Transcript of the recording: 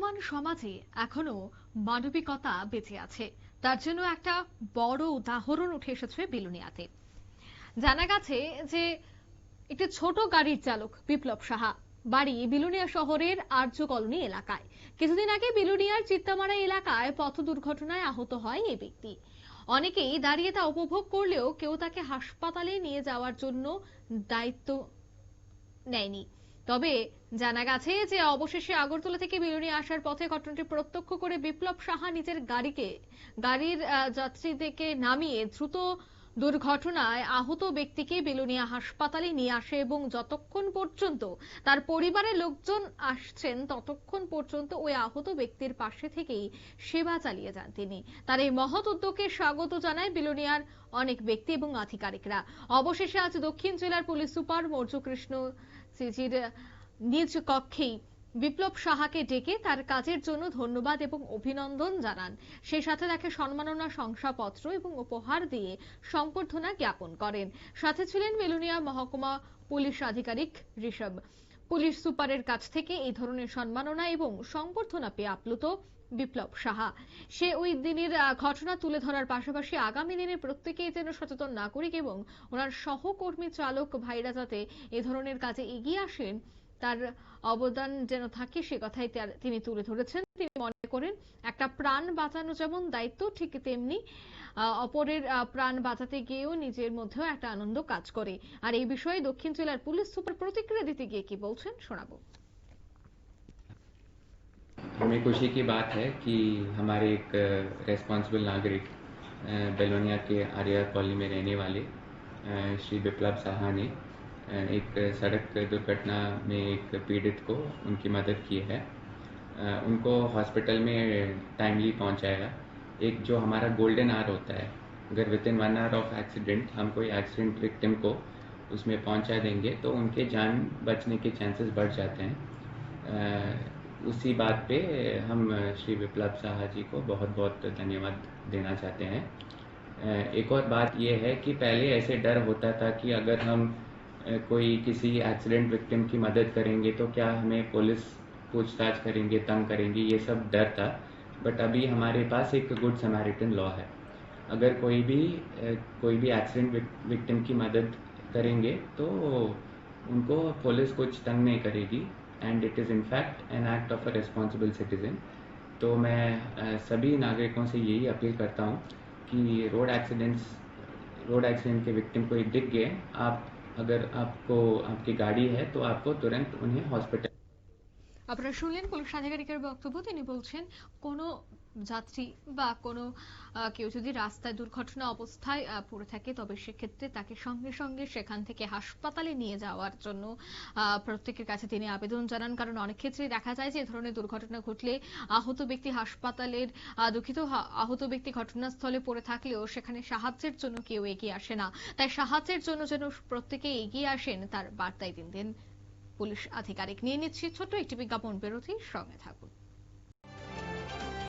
বর্তমান সমাজে এখনও মানবিকতা বেঁচে আছে। তার জন্য একটা বড় উদাহরণ উঠে এসেছে বিলুনিয়াতে। জানা গেছে যে একটি ছোট গাড়ির চালক বিপ্লব সাহা বাড়ি বিলুনিয়া শহরের আর্য কলোনি এলাকায়। কিছুদিন আগে বিলুনিয়ার চিত্তামারা এলাকায় পথ দুর্ঘটনায় আহত হয় এই ব্যক্তি। অনেকেই দাঁড়িয়ে তা উপভোগ করলেও কেউ তাকে হাসপাতালে নিয়ে যাওয়ার জন্য দায়িত্ব নেয়নি। তবে জানা গেছে যে অবশেষে আগরতলা থেকে বিলুনিয়া আসার পথে ঘটনাটি প্রত্যক্ষ করে বিপ্লব সাহা নিজের গাড়িকে, গাড়ির যাত্রীদেরকে নামিয়ে দ্রুত দুর্ঘটনায় আহত ব্যক্তিকে বেলুনিয়া হাসপাতালে নিয়ে আসে এবং যতক্ষণ পর্যন্ত তার পরিবারের লোকজন আসছেন, ততক্ষণ পর্যন্ত ওই আহত ব্যক্তির পাশে থেকেই সেবা চালিয়ে যান তিনি। তার এই মহৎ উদ্যোগকে স্বাগত জানায় বিলুনিয়ার অনেক ব্যক্তি এবং আধিকারিকরা। অবশেষে আজ দক্ষিণ জেলার পুলিশ সুপার মৌর্য কৃষ্ণ সিজির নিজ কক্ষেই বিপ্লব সাহাকে ডেকে তার কাজের জন্য ধন্যবাদ এবং অভিনন্দন জানান। সেই সাথে তাকে সম্মাননা, শংসাপত্র এবং উপহার দিয়ে সম্বর্ধনা জ্ঞাপন করেন। সাথে ছিলেন মেলুনিয়া মহকুমা পুলিশ আধিকারিক ঋষভ। পুলিশ সুপারের কাছ থেকে এই ধরনের সম্মাননা এবং সংবর্ধনা পেয়ে আপ্লুত বিপ্লব সাহা। সে ওই দিনের ঘটনা তুলে ধরার পাশাপাশি আগামী দিনে প্রত্যেকেই যেন সচেতন নাগরিক এবং ওনার সহকর্মী চালক ভাইরা যাতে এ ধরনের কাজে এগিয়ে আসেন তার অবদান যেন থাকে সে কথাই তার- তিনি তুলে ধরেছেন তিনি মনে করেন একটা প্রাণ বাঁচানো যেমন দায়িত্ব ঠিক তেমনি আহ, অপরের আহ, প্রাণ বাঁচাতে গিয়েও নিজের মধ্যেও একটা আনন্দ কাজ করে আর এই বিষয়ে দক্ষিণ জেলার পুলিশ সুপার প্রতিক্রিয়া দিতে গিয়ে কি বলছেন শোনাবো हमें खुशी की बात है कि हमारे एक रेस्पॉन्सिबल नागरिक अ, बेलोनिया के आर्या कॉलोनी में रहने वाले अ, श्री विप्लव साहा ने अ, एक सड़क दुर्घटना में एक पीड़ित को उनकी मदद की है। उनको हॉस्पिटल में टाइमली पहुँचाया। एक जो हमारा गोल्डन आवर होता है, अगर with in one hour of accident हम कोई एक्सीडेंट विक्टिम को उसमें पहुँचा देंगे तो उनके जान बचने के चांसेस बढ़ जाते हैं। उसी बात पे हम श्री विप्लव साहा जी को बहुत बहुत धन्यवाद देना चाहते हैं। एक और बात यह है कि पहले ऐसे डर होता था कि अगर हम कोई किसी एक्सीडेंट विक्टिम की मदद करेंगे तो क्या हमें पुलिस पूछताछ करेंगे, तंग करेंगे? ये सब डर था। बट अभी हमारे पास एक गुड समैरिटन लॉ है। अगर कोई भी कोई भी एक्सीडेंट विक्टिम की मदद करेंगे तो उनको पुलिस कुछ तंग नहीं करेगी। And it is in fact an act of a responsible citizen तो मैं सभी नागरिकों से यही अपील करता हूँ कि रोड एक्सीडेंट्स रोड एक्सीडेंट के विक्टिम कोई दिख गए। आप अगर आपको आपकी गाड़ी है तो आपको तुरंत उन्हें हॉस्पिटल আপনারা শুনলেন পুলিশ আধিকারিকের বক্তব্য। তিনি বলছেন, কোনো যাত্রী বা কোনো কেউ যদি রাস্তায় দুর্ঘটনা অবস্থায় পড়ে থাকে, তবে সেক্ষেত্রে তাকে সঙ্গে সঙ্গে সেখান থেকে হাসপাতালে নিয়ে যাওয়ার জন্য প্রত্যেকের কাছে তিনি আবেদন জানান। কারণ অনেক ক্ষেত্রেই দেখা যায় যে ধরনের দুর্ঘটনা ঘটলে আহত ব্যক্তি হাসপাতালের দুঃখিত আহত ব্যক্তি ঘটনাস্থলে পড়ে থাকলেও সেখানে সাহায্যের জন্য কেউ এগিয়ে আসে না। তাই সাহায্যের জন্য যেন প্রত্যেকে এগিয়ে আসেন, তার বার্তায় দিন দেন। পুলিশ আধিকারিক নিয়ে নিচ্ছি। ছোট্ট একটি বিজ্ঞাপন বিরতির সঙ্গে থাকুন।